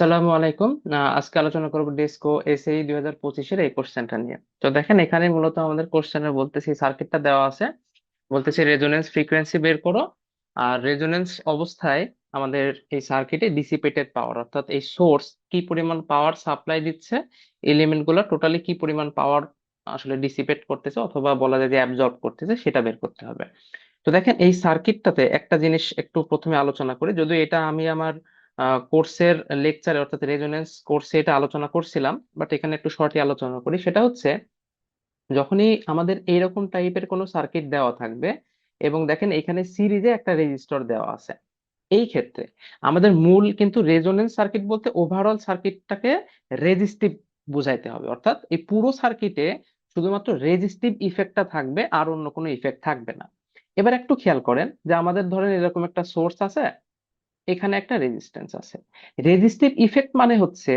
আসসালামু আলাইকুম। আজকে আলোচনা করব ডেস্কো এসএই দুই হাজার পঁচিশের এই কোশ্চেনটা নিয়ে। তো দেখেন, এখানে মূলত আমাদের কোশ্চেনে বলতেছি সার্কিটটা দেওয়া আছে। বলতেছি রেজোনেন্স ফ্রিকোয়েন্সি বের করো। আর রেজোনেন্স অবস্থায় আমাদের এই সার্কিটে ডিসিপেটেড পাওয়ার অর্থাৎ এই সোর্স কি পরিমাণ পাওয়ার সাপ্লাই দিচ্ছে এলিমেন্টগুলো টোটালি কি পরিমাণ পাওয়ার আসলে ডিসিপেট করতেছে অথবা বলা যায় যে অ্যাবজর্ব করতেছে, সেটা বের করতে হবে। তো দেখেন, এই সার্কিটটাতে একটা জিনিস একটু প্রথমে আলোচনা করি। যদিও এটা আমি আমার কোর্সের লেকচারে অর্থাৎ রেজোনেন্স কোর্সে এটা আলোচনা করছিলাম বাট এখানে একটু শর্টই আলোচনা করি। সেটা হচ্ছে, যখনই আমাদের এইরকম টাইপের কোনো সার্কিট দেওয়া থাকবে, এবং দেখেন এখানে সিরিজে একটা রেজিস্টর দেওয়া আছে। এই ক্ষেত্রে আমাদের মূল কিন্তু রেজোনেন্স সার্কিট বলতে ওভারঅল সার্কিটটাকে রেজিস্টিভ বুঝাইতে হবে। অর্থাৎ এই পুরো সার্কিটে শুধুমাত্র রেজিস্টিভ ইফেক্টটা থাকবে, আর অন্য কোনো ইফেক্ট থাকবে না। এবার একটু খেয়াল করেন যে আমাদের ধরেন এরকম একটা সোর্স আছে এখানে একটা রেজিস্ট্যান্স আছে। রেজিস্টিভ ইফেক্ট মানে হচ্ছে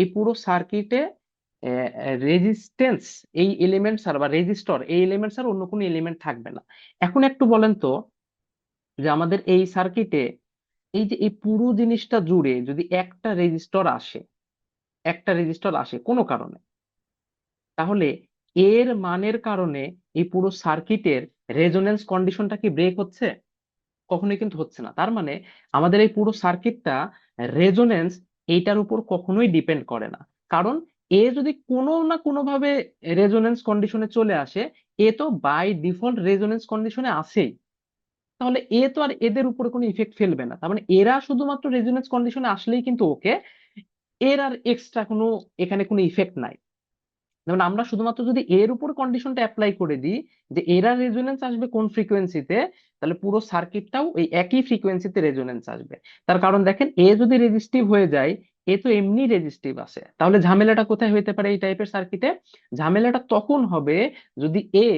এই পুরো সার্কিটে রেজিস্ট্যান্স এই এলিমেন্টস আর বা রেজিস্টর এই এলিমেন্টস আর অন্য কোনো এলিমেন্ট থাকবে না। এখন একটু বলেন তো, যে আমাদের এই সার্কিটে এই যে এই পুরো জিনিসটা জুড়ে যদি একটা রেজিস্টর আসে, একটা রেজিস্টর আসে কোনো কারণে, তাহলে এর মানের কারণে এই পুরো সার্কিটের রেজোনেন্স কন্ডিশনটা কি ব্রেক হচ্ছে? কখনোই কিন্তু হচ্ছে না। তার মানে আমাদের এই পুরো সার্কিটটা রেজোনেন্স এইটার উপর কখনোই ডিপেন্ড করে না। কারণ এ যদি কোনো না কোনো ভাবে রেজোনেন্স কন্ডিশনে চলে আসে, এ তো বাই ডিফল্ট রেজোনেন্স কন্ডিশনে আসেই তাহলে এ তো আর এদের উপরে কোনো ইফেক্ট ফেলবে না। তার মানে এরা শুধুমাত্র রেজোনেন্স কন্ডিশনে আসলেই কিন্তু ওকে, এর আর এক্সট্রা কোনো, এখানে কোনো ইফেক্ট নাই। যেমন আমরা শুধুমাত্র যদি এর উপর কন্ডিশনটা অ্যাপ্লাই করে দিই, যে এরা রেজোনেন্স আসবে কোন ফ্রিকোয়েন্সিতে তাহলে পুরো সার্কিটটাও এই একই ফ্রিকোয়েন্সিতে রেজোনেন্স আসবে। তার কারণ দেখেন এ যদি রেজিস্টিভ হয়ে যায় এ তো এমনি রেজিস্টিভ আছে। তাহলে ঝামেলাটা কোথায় হইতে পারে এই টাইপের সার্কিটে ঝামেলাটা তখন হবে যদি এ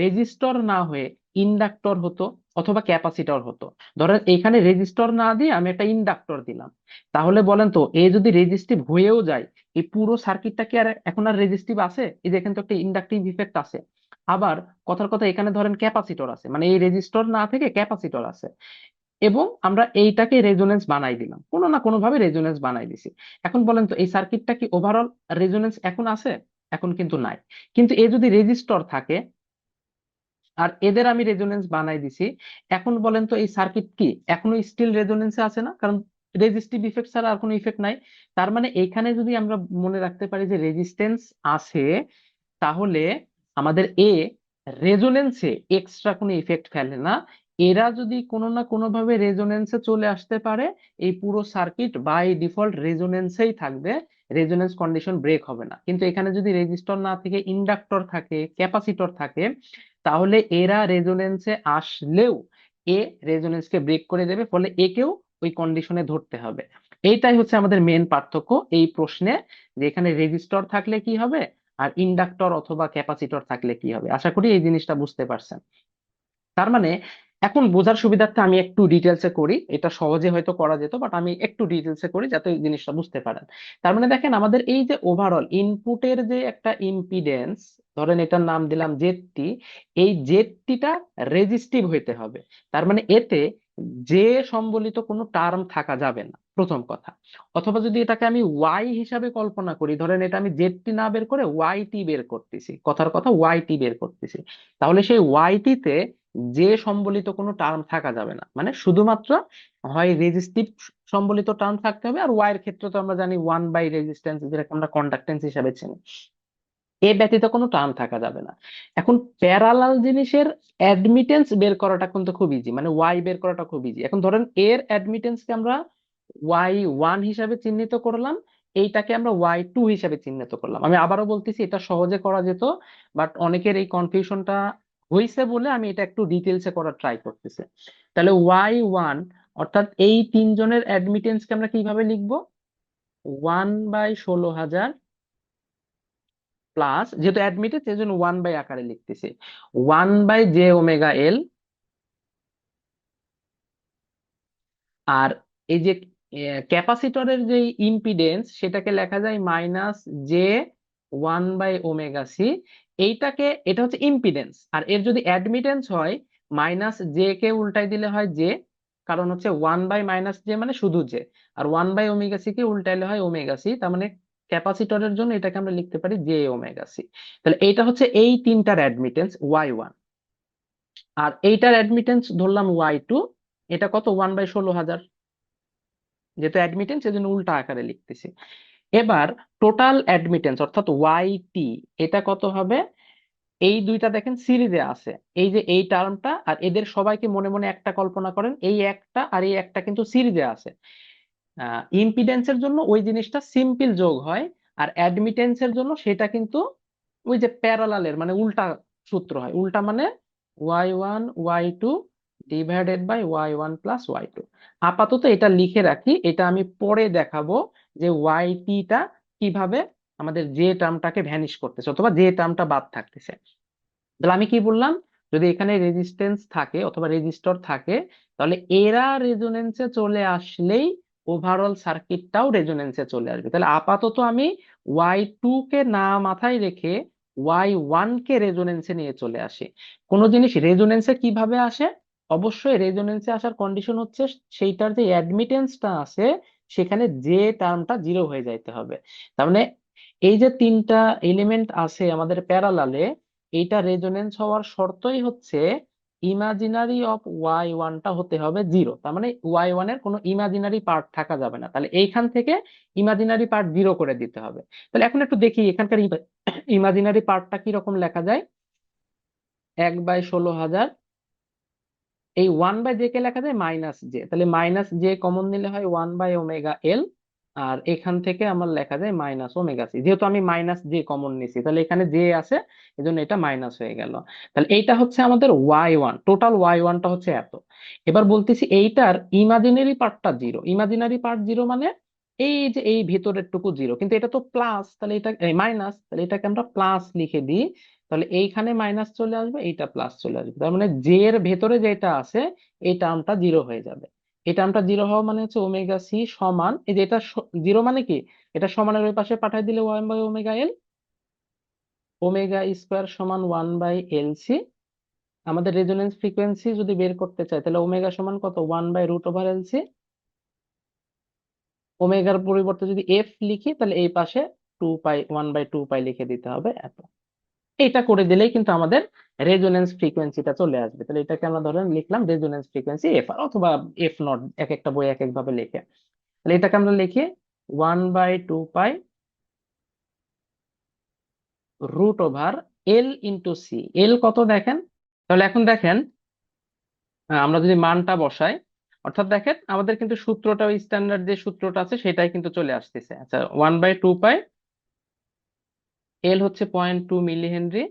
রেজিস্টর না হয়ে ইন্ডাক্টর হতো। অথবা ক্যাপাসিটর হতো। ধরেন এখানে রেজিস্টর না দিয়ে আমি একটা ইন্ডাক্টর দিলাম। তাহলে বলেন তো, এ যদি রেজিস্টিভ হয়েও যায়, এই পুরো সার্কিটটা কি আর এখন আর রেজিস্টিভ আছে? এই যে এখানে তো একটা ইন্ডাকটিভ ইফেক্ট আছে। আবার কথার কথা এখানে ধরেন ক্যাপাসিটর আছে মানে এই রেজিস্টর না থেকে ক্যাপাসিটর আছে। এবং আমরা এইটাকে রেজোনেন্স বানাই দিলাম। কোনো না কোনো ভাবে রেজোনেন্স বানাই দিছি। এখন বলেন তো, এই সার্কিটটা কি ওভারঅল রেজোনেন্স এখন আছে? এখন কিন্তু নাই। কিন্তু এ যদি রেজিস্টর থাকে আর এদের আমি রেজোনেন্স বানাই দিছি। এখন বলেন তো এই সার্কিট কি? এখনও স্টিল রেজোনেন্সে আছে না? কারণ রেজিস্টিভ ইফেক্ট ছাড়া আর কোনো ইফেক্ট নাই। তার মানে এখানে যদি আমরা মনে রাখতে পারি যে রেজিস্ট্যান্স আছে, তাহলে আমাদের এ রেজোনেন্সে এক্সট্রা কোনো ইফেক্ট ফেলে না। এরা যদি কোনো না কোনো ভাবে রেজোনেন্সে চলে আসতে পারে, এই পুরো সার্কিট বাই ডিফল্ট রেজোনেন্সেই থাকবে। রেজোনেন্স কন্ডিশন ব্রেক হবে না। কিন্তু এখানে যদি রেজিস্টর না থেকে ইন্ডাক্টর থাকে ক্যাপাসিটর থাকে, তাহলে এরা রেজোনেন্সে আসলেও এ রেজোনেন্সকে ব্রেক করে দেবে, ফলে একেও ওই কন্ডিশনে ধরতে হবে। এইটাই হচ্ছে আমাদের মেন পার্থক্য এই প্রশ্নে, যে এখানে রেজিস্টর থাকলে কি হবে আর ইন্ডাক্টর অথবা ক্যাপাসিটর থাকলে কি হবে। আশা করি এই জিনিসটা বুঝতে পারছেন। তার মানে এখন বোঝার সুবিধার্থে আমি একটু ডিটেলসে করি। এটা সহজে হয়তো করা যেত বাট আমি একটু ডিটেলসে করি যাতে জিনিসটা বুঝতে পারেন। তার মানে দেখেন, আমাদের এই যে ওভারঅল ইনপুটের যে একটা ইম্পিডেন্স ধরেন এটার নাম দিলাম জেডটি এই জেডটিটা রেজিস্টিভ হইতে হবে। তার মানে এতে যে সম্বলিত কোনো টার্ম থাকা যাবে না, প্রথম কথা। অথবা যদি এটাকে আমি ওয়াই হিসাবে কল্পনা করি, ধরেন এটা আমি জেডটি না বের করে ওয়াইটি বের করতেছি, কথার কথা ওয়াইটি বের করতেছি, তাহলে সেই ওয়াইটিতে যে সম্বলিত কোনো টার্ম থাকা যাবে না। মানে শুধুমাত্র হয় রেজিস্টিভ সম্বলিত টার্ম থাকতে হবে আর ওয়াই এর ক্ষেত্রে তো আমরা জানি ওয়ান বাই রেজিস্ট্যান্স যেটাকে আমরা কন্ডাক্টেন্স হিসাবে চিনি। এ ব্যতীত কোনো টার্ম থাকা যাবে না। এখন প্যারালাল জিনিসের অ্যাডমিটেন্স বের করাটা কিন্তু খুব ইজি মানে ওয়াই বের করাটা খুব ইজি এখন ধরেন এর অ্যাডমিটেন্সকে আমরা ওয়াই ওয়ান হিসাবে চিহ্নিত করলাম, এইটাকে আমরা ওয়াই টু হিসাবে চিহ্নিত করলাম। আমি আবারও বলতেছি, এটা সহজে করা যেত বাট অনেকের এই কনফিউশনটা হয়েছে বলে আমি এটা একটু ডিটেলসে করার ট্রাই করতেছি। তাহলে ওয়াই ওয়ান অর্থাৎ এই তিনজনের অ্যাডমিটেন্সকে আমরা কীভাবে লিখব? ওয়ান বাই ষোলো হাজার প্লাস যেহেতু অ্যাডমিটেড সেই জন্য ওয়ান বাই আকারে লিখতেছি। One by j omega L আর এই যে ক্যাপাসিটরের যে ইম্পিডেন্স সেটাকে লেখা যায় minus j one by omega C এইটাকে, এটা হচ্ছে ইম্পিডেন্স আর এর যদি অ্যাডমিটেন্স হয় মাইনাস জে কে উল্টাই দিলে হয় জে কারণ হচ্ছে ওয়ান বাই মাইনাস জে মানে শুধু জে আর ওয়ান বাই ওমেগা সি কে উল্টাইলে হয় ওমেগা সি তার মানে ক্যাপাসিটরের জন্য এটাকে আমরা লিখতে পারি জে ওমেগা সি তাহলে এইটা হচ্ছে এই তিনটার অ্যাডমিটেন্স ওয়াই ওয়ান আর এইটার অ্যাডমিটেন্স ধরলাম ওয়াই টু এটা কত? ওয়ান বাই ষোলো হাজার। যেহেতু অ্যাডমিটেন্স এজন্য উল্টা আকারে লিখতেছি। এবার টোটাল অ্যাডমিটেন্স অর্থাৎ ওয়াই টি এটা কত হবে? এই দুইটা দেখেন সিরিজে আছে। এই যে এই টার্মটা আর এদের সবাইকে মনে মনে একটা কল্পনা করেন, এই একটা আর এই একটা কিন্তু সিরিজে আছে। ইম্পিডেন্সের জন্য ওই জিনিসটা সিম্পল যোগ হয় আর অ্যাডমিটেন্সের জন্য সেটা কিন্তু ওই যে প্যারালালের মানে উল্টা সূত্র হয়। উল্টা মানে Y one Y two divided by Y one plus Y two আপাতত এটা লিখে রাখি, এটা আমি পরে দেখাবো যে ওয়াই টিটা কীভাবে আমাদের যে টার্মটাকে ভ্যানিশ করতেছে অথবা যে টার্মটা বাদ থাকতেছে। তাহলে আমি কি বললাম, যদি এখানে রেজিস্ট্যান্স থাকে অথবা রেজিস্টর থাকে, তাহলে এরা রেজোনেন্সে চলে আসলেই ওভারঅল সার্কিটটাও রেজোনেন্সে চলে আসবে। তাহলে আপাতত আমি ওয়াই টু কে না মাথায় রেখে ওয়াই ওয়ান কে রেজোনেন্সে নিয়ে চলে আসে। কোনো জিনিস রেজোনেন্সে কীভাবে আসে? অবশ্যই রেজোনেন্সে আসার কন্ডিশন হচ্ছে সেইটার যে অ্যাডমিটেন্সটা আছে, সেখানে যে টার্মটা জিরো হয়ে যাইতে হবে। তার মানে এই যে তিনটা এলিমেন্ট আছে আমাদের প্যারালালে এইটা রেজোনেন্স হওয়ার শর্তই হচ্ছে ইমাজিনারি অফ ওয়াই ওয়ানটা হতে হবে জিরো তার মানে ওয়াই ওয়ানের কোনো ইমাজিনারি পার্ট থাকা যাবে না। তাহলে এইখান থেকে ইমাজিনারি পার্ট জিরো করে দিতে হবে। তাহলে এখন একটু দেখি এখানকার ইমাজিনারি পার্টটা কি রকম লেখা যায়? এক বাই ষোলো হাজার এই ওয়ান বাই জে কে লেখা যায় মাইনাস জে তাহলে মাইনাস জে কমন নিলে হয় one by omega L R এখান থেকে আমার লেখা যায় মাইনাস ওমেগা সি যেহেতু আমি মাইনাস জে কমন নিছি, তাহলে এখানে জে আছে, এজন্য এটা মাইনাস হয়ে গেল। তাহলে এইটা হচ্ছে আমাদের ওয়াই ওয়ান টোটাল ওয়াই ওয়ানটা হচ্ছে এত। এবার বলতেছি এইটার ইমাজিনারি পার্টটা জিরো ইমাজিনারি পার্ট জিরো মানে এই যে এই ভেতরের টুকু জিরো কিন্তু এটা তো প্লাস তাহলে এটা মাইনাস তাহলে এটাকে আমরা প্লাস লিখে দিই। তাহলে এইখানে মাইনাস চলে আসবে, এইটা প্লাস চলে আসবে। তার মানে জে এর ভেতরে যেটা আছে, এই টার্মটা জিরো হয়ে যাবে। এই টার্মটা জিরো হওয়া মানে হচ্ছে ওমেগা সি সমান, এই যে এটা জিরো মানে কি? এটা সমানের ওই পাশে পাঠিয়ে দিলে one by omega L omega square সমান ওয়ান বাই এল সি আমাদের রেজোনেন্স ফ্রিকোয়েন্সি যদি বের করতে চাই তাহলে ওমেগা সমান কত? One by root over L C ওমেগার পরিবর্তে যদি এফ লিখি, তাহলে এই পাশে two pi one by two pi লিখে দিতে হবে এত। এটা করে দিলেই কিন্তু আমাদের রেজোনেন্স ফ্রিকোয়েন্সিটা চলে আসবে। তাহলে এটাকে আমরা ধরেন লিখলাম রেজোনেন্স ফ্রিকোয়েন্সি এফ আর, অথবা এফ নট এক একটা বই এক এক ভাবে লেখে। তাহলে এটাকে আমরা লিখি one by two pi root over L into C L কত দেখেন? তাহলে এখন দেখেন আমরা যদি মানটা বসাই, অর্থাৎ দেখেন আমাদের কিন্তু সূত্রটা স্ট্যান্ডার্ড যে সূত্রটা আছে, সেটাই কিন্তু চলে আসতেছে। আচ্ছা one by two pi L হচ্ছে point two milli henry.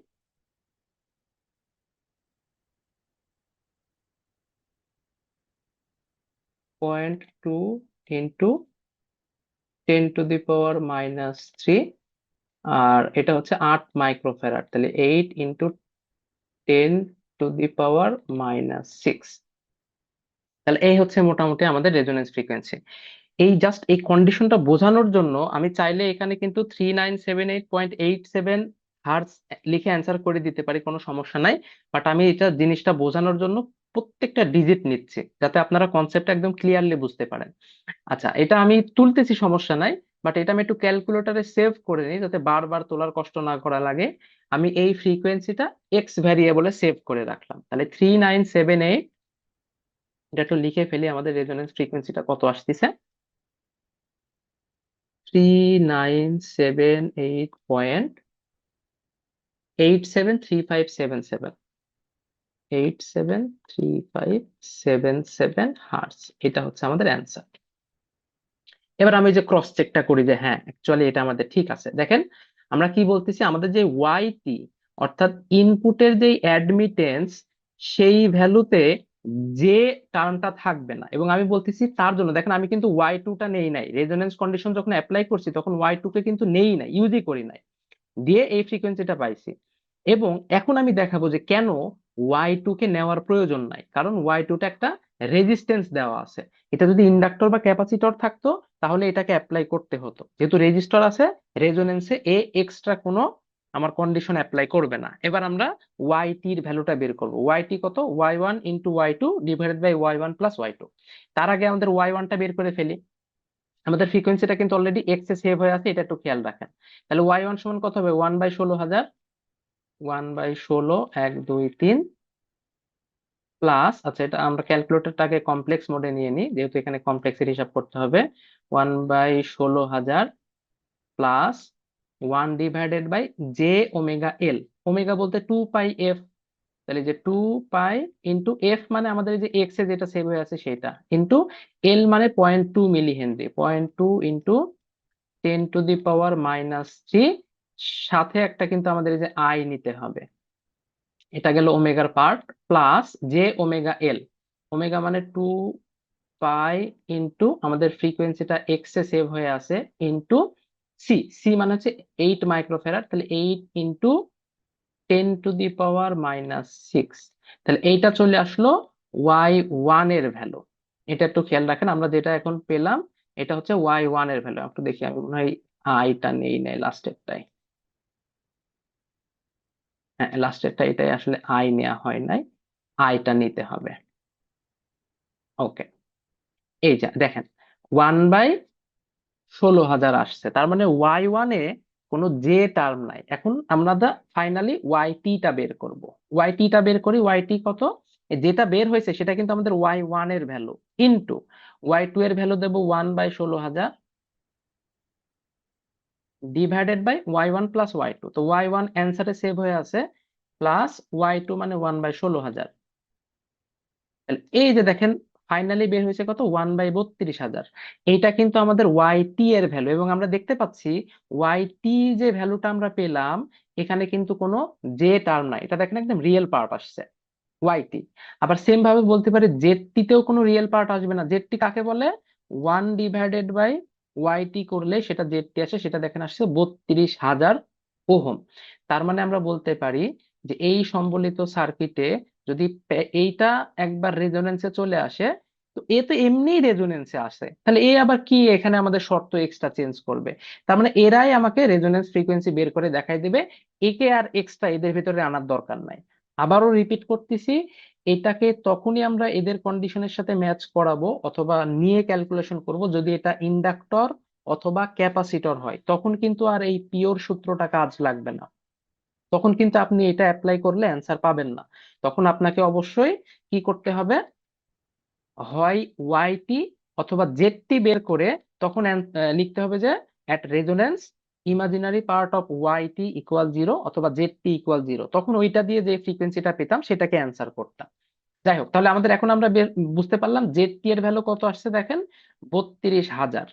Point two into ten to the power minus three আর এটা হচ্ছে আট মাইক্রোফ্যারাড তাহলে eight into ten to the power minus six তাহলে এই হচ্ছে মোটামুটি আমাদের রেজোনেন্স ফ্রিকোয়েন্সি এই জাস্ট এই কন্ডিশনটা বোঝানোর জন্য আমি চাইলে এখানে কিন্তু three nine seven eight point eight seven hertz লিখে অ্যান্সার করে দিতে পারি, কোনো সমস্যা নাই। বাট আমি এটা জিনিসটা বোঝানোর জন্য প্রত্যেকটা ডিজিট নিচ্ছি, যাতে আপনারা কনসেপ্ট একদম ক্লিয়ারলি বুঝতে পারেন। আচ্ছা এটা আমি তুলতেছি, সমস্যা নাই। বাট এটা আমি একটু ক্যালকুলেটরে সেভ করে নিই, যাতে বারবার তোলার কষ্ট না করা লাগে। আমি এই ফ্রিকোয়েন্সিটা এক্স ভ্যারিয়েবলে সেভ করে রাখলাম। তাহলে থ্রি নাইন সেভেন এইট এটা একটু লিখে ফেলি, আমাদের রেজোনেন্স ফ্রিকোয়েন্সিটা কত আসতেছে? Three nine seven eight point eight seven three five seven seven eight seven three five seven seven hertz এটা হচ্ছে আমাদের অ্যান্সার এবার আমি যে ক্রস চেকটা করি যে হ্যাঁ অ্যাকচুয়ালি এটা আমাদের ঠিক আছে। দেখেন, আমরা কি বলতেছি? আমাদের যে ওয়াইটি অর্থাৎ ইনপুটের যে অ্যাডমিটেন্স সেই ভ্যালুতে যে টার্মটা থাকবে না। এবং আমি বলতেছি তার জন্য। দেখেন, আমি কিন্তু ওয়াই টুটা নেই নাই। রেজোনেন্স কন্ডিশন যখন অ্যাপ্লাই করছি, তখন ওয়াই টু কে কিন্তু নেই নাই ইউজই করি নাই। দিয়ে এই ফ্রিকোয়েন্সিটা পাইছি। এবং এখন আমি দেখাবো যে কেন ওয়াই টু কে নেওয়ার প্রয়োজন নাই। কারণ ওয়াই টুটা একটা রেজিস্ট্যান্স দেওয়া আছে। এটা যদি ইন্ডাক্টর বা ক্যাপাসিটর থাকতো, তাহলে এটাকে অ্যাপ্লাই করতে হতো। যেহেতু রেজিস্টর আছে রেজোনেন্সে এ এক্সট্রা কোনো আমার কন্ডিশন অ্যাপ্লাই করবে না। এবার আমরা ওয়াই টির ভ্যালুটা বের করব। ওয়াই টি কত? Y one into Y two divided by Y one plus Y two তার আগে আমাদের ওয়াই ওয়ানটা বের করে ফেলি। আমাদের ফ্রিকোয়েন্সিটা কিন্তু অলরেডি এক্স এ সেভ হয়ে আছে, এটা একটু খেয়াল রাখেন। তাহলে ওয়াই ওয়ান সমান কত হবে? ওয়ান বাই ষোলো হাজার। ওয়ান বাই ষোলো, এক, দুই, তিন প্লাস আচ্ছা এটা আমরা ক্যালকুলেটরটাকে কমপ্লেক্স মোডে নিয়ে নিই, যেহেতু এখানে কমপ্লেক্সের হিসাব করতে হবে। ওয়ান বাই ষোলো হাজার plus one divided by j omega L omega বলতে টু পাই এফ তাহলে যে টু পাই ইন্টু এফ মানে আমাদের যে এক্স এ যেটা সেভ হয়ে আছে সেটা। ইন্টু এল মানে point two milli henry point two into ten to the power minus three সাথে একটা কিন্তু আমাদের যে আই নিতে হবে। এটা গেল ওমেগার part plus j omega L omega মানে টু পাই ইন্টু আমাদের ফ্রিকোয়েন্সিটা এক্স এ সেভ হয়ে আছে ইন্টু সি সি মানে হচ্ছে এইট মাইক্রোফেরাড তাহলে eight into ten to the power minus six তাহলে এইটা চলে আসলো ওয়াই ওয়ানের ভ্যালু এটা একটু খেয়াল রাখেন, আমরা যেটা এখন পেলাম, এটা হচ্ছে ওয়াই ওয়ানের ভ্যালু একটু দেখি, আমি মনে হয় আইটা নেই, নাই লাস্টেরটাই হ্যাঁ লাস্টেরটা এটাই আসলে আই নেওয়া হয় নাই আইটা নিতে হবে। ওকে এই যা, দেখেন ওয়ান বাই ষোলো হাজার আসছে। তার মানে ওয়াই ওয়ানে কোনো জে টার্ম নাই। এখন আমরা দা ফাইনালি ওয়াই টিটা বের করব। ওয়াই টিটা বের করি ওয়াই টি কত? যেটা বের হয়েছে, সেটা কিন্তু আমাদের ওয়াই ওয়ানের ভ্যালু ইন্টু ওয়াই টু এর ভ্যালু দেবো ওয়ান বাই ষোলো হাজার divided by Y one plus Y two তো ওয়াই ওয়ান অ্যান্সারে সেভ হয়ে আছে প্লাস ওয়াই টু মানে ওয়ান বাই ষোলো হাজার এই যে দেখেন ফাইনালি বের হয়েছে কত? ওয়ান বাই বত্রিশ হাজার। এইটা কিন্তু আমাদের ওয়াই টি এর ভ্যালু এবং আমরা দেখতে পাচ্ছি ওয়াই টি যে ভ্যালুটা আমরা পেলাম, এখানে কিন্তু কোনো জে টার্ম নাই। এটা দেখেন একদম রিয়েল পার্ট আসছে ওয়াই টি আবার সেম ভাবে বলতে পারি জেড টি তেও কোনো রিয়েল পার্ট আসবে না। জেড টি কাকে বলে? One divided by Y T করলে সেটা জেড টি আসে, সেটা দেখেন আসছে বত্রিশ হাজার ওহম। তার মানে আমরা বলতে পারি যে এই সম্বলিত সার্কিটে যদি এইটা একবার রেজোনেন্সে চলে আসে, তো এ তো এমনি রেজোনেন্সে আসে। তাহলে এ আবার কি? এখানে আমাদের শর্ত এক্সট্রা চেঞ্জ করবে। তার মানে এরাই আমাকে রেজোনেন্স ফ্রিকোয়েন্সি বের করে দেখাই দিবে। একে আর এক্সট্রা এদের ভিতরে আনার দরকার নাই। আবারও রিপিট করতেছি, এটাকে তখনই আমরা এদের কন্ডিশনের সাথে ম্যাচ করাবো অথবা নিয়ে ক্যালকুলেশন করব যদি এটা ইন্ডাক্টর অথবা ক্যাপাসিটর হয়, তখন কিন্তু আর এই পিওর সূত্রটা কাজ লাগবে না। তখন কিন্তু আপনি এটা অ্যাপ্লাই করলে অ্যান্সার পাবেন না। তখন আপনাকে অবশ্যই কি করতে হবে? হয় ওয়াইটি অথবা জেডটি বের করে তখন লিখতে হবে যে at resonance imaginary part of Y T equal zero অথবা জেডটি ইকুয়াল জিরো তখন ওইটা দিয়ে যে ফ্রিকোয়েন্সিটা পেতাম সেটাকে অ্যান্সার করতাম। যাই হোক, তাহলে আমাদের এখন আমরা বুঝতে পারলাম জেডটি এর ভ্যালু কত আসছে দেখেন? বত্রিশ হাজার।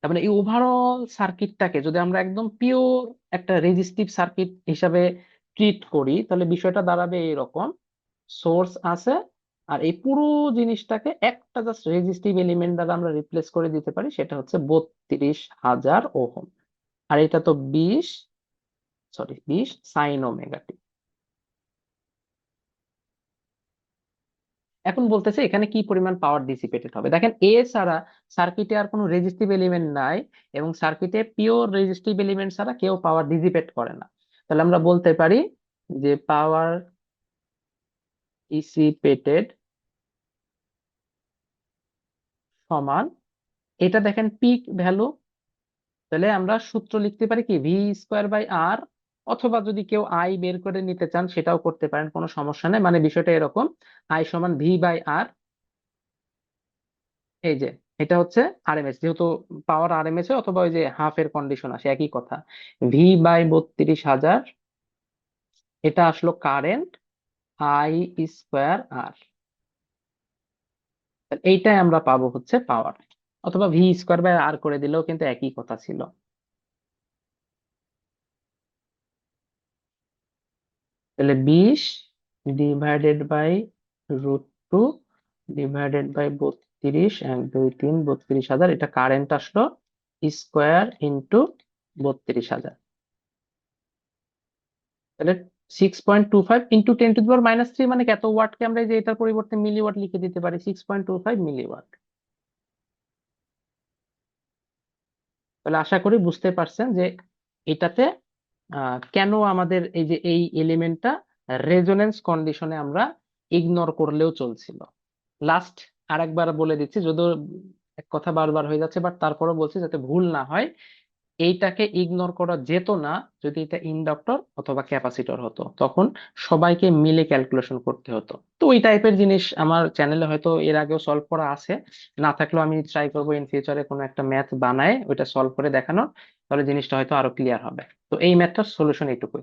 তার মানে এই ওভারঅল সার্কিটটাকে যদি আমরা একদম পিওর একটা রেজিস্টিভ সার্কিট হিসাবে ট্রিট করি, তাহলে বিষয়টা দাঁড়াবে এরকম। সোর্স আছে, আর এই পুরো জিনিসটাকে একটা জাস্ট রেজিস্টিভ এলিমেন্ট দ্বারা আমরা রিপ্লেস করে দিতে পারি, সেটা হচ্ছে বত্রিশ হাজার ওহম। আর এটা তো বিশ সরি বিশ সাইন ওমেগা টি এখন বলতেছে এখানে কি পরিমাণ পাওয়ার ডিসিপেটেড হবে? দেখেন এ ছাড়া সার্কিটে আর কোনো রেজিস্টিভ এলিমেন্ট নাই এবং সার্কিটে পিওর রেজিস্টিভ এলিমেন্ট ছাড়া কেউ পাওয়ার ডিসিপেট করে না। তাহলে আমরা বলতে পারি যে পাওয়ার ডিসিপেটেড সমান, এটা দেখেন পিক ভ্যালু তাহলে আমরা সূত্র লিখতে পারি কি? ভি স্কোয়ার বাই আর অথবা যদি কেউ আই বের করে নিতে চান, সেটাও করতে পারেন, কোনো সমস্যা নেই। মানে বিষয়টা এরকম আই সমান ভি বাই আর এই যে, এটা হচ্ছে আরএমএস যেহেতু পাওয়ার আরএমএস অথবা ওই যে হাফ এর কন্ডিশন আসে, একই কথা। ভি বাই বত্রিশ হাজার, এটা আসলো কারেন্ট আই স্কোয়ার আর এইটাই আমরা পাবো হচ্ছে পাওয়ার অথবা ভি স্কোয়ার বাই আর করে দিলেও কিন্তু একই কথা ছিল। তাহলে বিশ divided by root two divided by বত্রিশ, এক, দুই, তিন, বত্রিশ হাজার। এটা কারেন্ট আসলো স্কোয়ার ইন্টু বত্রিশ হাজার। তাহলে six point two five into ten to power minus three মানে কত ওয়াটকে আমরা যে এটার পরিবর্তে মিলি ওয়াট লিখে দিতে পারি six point two five milli watt তাহলে আশা করি বুঝতে পারছেন যে এটাতে কেন আমাদের এই যে এই এলিমেন্টটা রেজোনেন্স কন্ডিশনে আমরা ইগনোর করলেও চলছিল? লাস্ট আরেকবার বলে দিচ্ছি, যদিও এক কথা বারবার হয়ে যাচ্ছে বাট তারপরে বলছি যাতে ভুল না হয়। এইটাকে ইগনোর করা যেত না যদি এটা ইন্ডাক্টর অথবা ক্যাপাসিটর হতো। তখন সবাইকে মিলে ক্যালকুলেশন করতে হতো। তো ওই টাইপের জিনিস আমার চ্যানেলে হয়তো এর আগেও সলভ করা আছে। না থাকলেও আমি ট্রাই করব ইন ফিউচারে কোনো একটা ম্যাথ বানায় ওইটা সলভ করে দেখানোর। তাহলে জিনিসটা হয়তো আরও ক্লিয়ার হবে। তো এই ম্যাথটার সলিউশন এইটুকুই।